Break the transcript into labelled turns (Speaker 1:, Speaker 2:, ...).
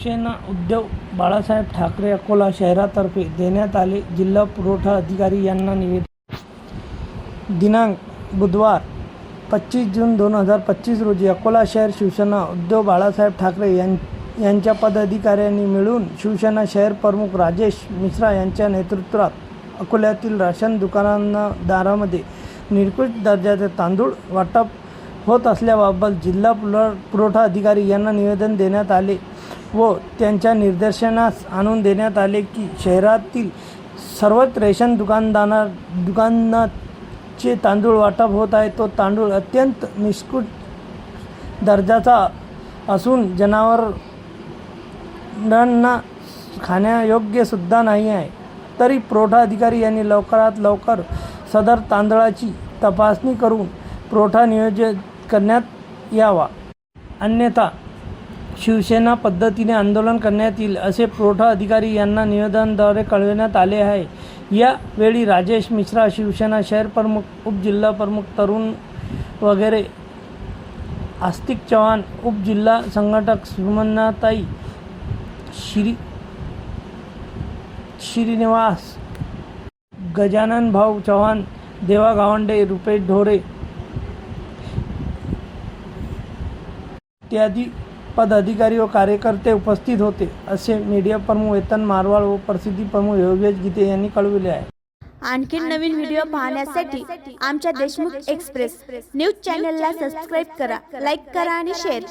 Speaker 1: शिवसेना उद्धव बाळासाहेब ठाकरे अकोला शहरातर्फे देण्यात आले जिल्हा पुरवठा अधिकारी यांना निवेदन. दिनांक बुधवार पच्चीस जून दोन हजार पच्चीस रोजी अकोला शहर शिवसेना उद्धव बाळासाहेब ठाकरे यां यांच्या पदाधिकाऱ्यांनी मिळून शिवसेना शहर प्रमुख राजेश मिश्रा यांच्या नेतृत्वात अकोल्यातील राशन दुकानदारामध्ये निकृष्ट दर्जाचे तांदूळ वाटप होत असल्याबाबत जिल्हा पुर पुरवठा अधिकारी यांना निवेदन देण्यात आले. व त्यांच्या निदर्शनास आणून देण्यात आले की शहरातील सर्वच रेशन दुकानदाना दुकानाचे तांदूळ वाटप होत आहे. तो तांदूळ अत्यंत निष्कृत दर्जाचा असून जनावरांना खाण्यायोग्य सुद्धा नाही आहे. तरी पुरवठा अधिकारी यांनी लवकरात लवकर सदर तांदळाची तपासणी करून पुरवठा नियोजित करण्यात यावा. अन्यथा शिवसेना पद्धतीने आंदोलन करण्यात येईल असे पुरवठा अधिकारी यांना निवेदनाद्वारे कळविण्यात आले आहे. यावेळी राजेश मिश्रा शिवसेना शहर प्रमुख उपजिल्हा प्रमुख तरुण वगैरे आस्तिक चव्हाण उपजिल्हा संघटक सुमन्नाताई श्री श्रीनिवास गजानन भाऊ चव्हाण देवा गावंडे रुपेश ढोरे इत्यादी पदाधिकारी व कार्यकर्ते उपस्थित होते असे मीडिया प्रमुख वेतन मारवाड व प्रसिद्धी प्रमुख योगेश गीते यांनी कळविले आहे.
Speaker 2: आणखी नवीन व्हिडिओ पाहण्यासाठी आमच्या देशमुख एक्सप्रेस न्यूज चॅनलला सबस्क्राईब करा लाईक करा आणि शेअर करा.